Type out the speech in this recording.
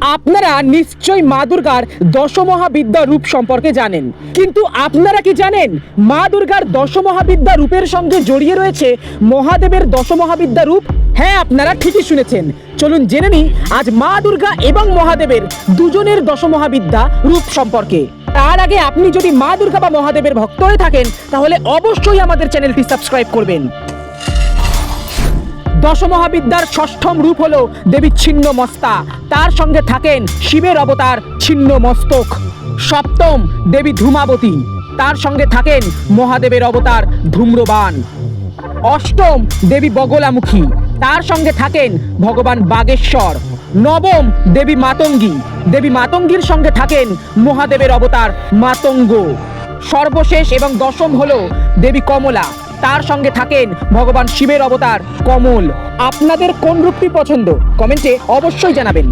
আপনারা নিশ্চয়ই মা দুর্গার দশমহাবিদ্যা রূপ সম্পর্কে জানেন। কিন্তু আপনারা কি জানেন, মা দুর্গার দশমহাবিদ্যা রূপের সঙ্গে জড়িয়ে রয়েছে মহাদেবের দশমহাবিদ্যা রূপ? হ্যাঁ আপনারা ঠিকই শুনেছেন। চলুন জেনে নিই, আজ মা দুর্গা এবং মহাদেবের দুজনের দশমহাবিদ্যা রূপ সম্পর্কে। তার আগে আপনি যদি মা দুর্গা বা মহাদেবের ভক্ত হয়ে থাকেন, তাহলে অবশ্যই আমাদের চ্যানেলটি সাবস্ক্রাইব করবেন। দশমহাবিদ্যার ষষ্ঠম রূপ হল দেবী ছিন্ন মস্তা। তার সঙ্গে থাকেন শিবের অবতার ছিন্ন মস্তক। সপ্তম দেবী ধূমাবতী। তার সঙ্গে থাকেন মহাদেবের অবতার ধূম্রবান অষ্টম দেবী বগলামুখী। তার সঙ্গে থাকেন ভগবান বাগেশ্বর। নবম দেবী মাতঙ্গী। দেবী মাতঙ্গীর সঙ্গে থাকেন মহাদেবের অবতার মাতঙ্গ। সর্বশেষ এবং দশম হল দেবী কমলা। তার সঙ্গে থাকেন ভগবান শিবের অবতার কমল। আপনাদের কোন রূপটি পছন্দ? কমেন্টে অবশ্যই জানাবেন।